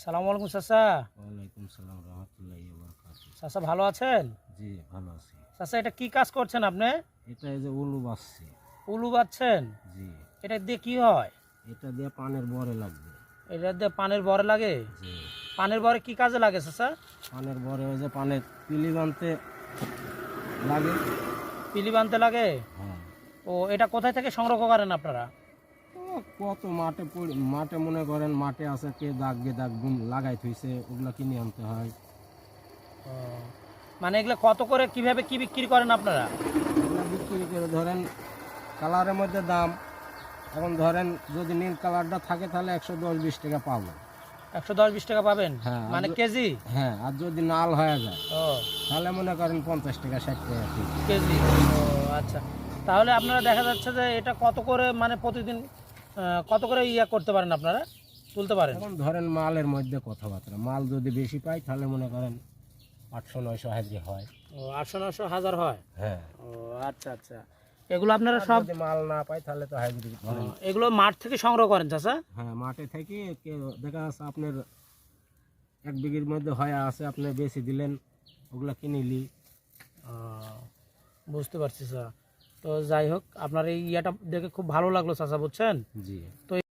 সালাম আলাইকুম চাচা। ওয়ালাইকুম সালাম রহমতুল্লাহ চাচা ভালো আছেন? জি ভালো আছি। চাচা এটা কি কাজ করছেন আপনি? এটা এই যে উলু বাসছি উলু বাচ্ছেন? জি। এটা দিয়ে কি হয়? এটা দিয়ে পানের বরে লাগবে। এটা দিয়ে পানের বরে লাগে? জি। পানের বরে কি কাজে লাগে চাচা? পানের বরে ওই যে পানের পিলি বানতে লাগে। পিলি বানতে লাগে? হ্যাঁ। ও এটা কোথায় থেকে সংগ্রহ করেন আপনারা? কত মাঠে মাঠে মনে করেন মাঠে আছে কে দাগ গে দাগ লাগাই থইছে ওগুলা কিনে আনতে হয়। মানে এগুলো কত করে কীভাবে কি বিক্রি করেন আপনারা? বিক্রি করে ধরেন কালারের মধ্যে দাম এখন ধরেন যদি নীল কালারটা থাকে তাহলে একশো দশ বিশ টাকা পাবো। একশো দশ বিশ টাকা পাবেন? হ্যাঁ, মানে কেজি? হ্যাঁ আর যদি নাল হয়ে যায় তাহলে মনে করেন পঞ্চাশ টাকা ষাট টাকা কেজি ও আচ্ছা। তাহলে আপনারা দেখা যাচ্ছে যে এটা কত করে মানে প্রতিদিন কত করে ইয়া করতে পারেন আপনারা? তুলতে পারেন? এখন ধরেন মালের মধ্যে কথাবার্তা। মাল যদি বেশি পাই তাহলে মনে করেন আটশো নয়শো হাজারি হয়। ও আটশো নয়শো হাজার হয়? হ্যাঁ। ও আচ্ছা আচ্ছা। এগুলো আপনারা সব মাল না পাই তাহলে তো হাইব্রিড এগুলো মাঠ থেকে সংগ্রহ করেন চাচা? হ্যাঁ মাঠে থেকে দেখা যাচ্ছে আপনার এক বিঘির মধ্যে হয় আছে আপনি বেশি দিলেন ওগুলো কিনিলি বুঝতে পারছি স্যার। তো যাই হোক আপনার এই ইয়াটা দেখে খুব ভালো লাগল চাচা বুঝছেন? জি। তো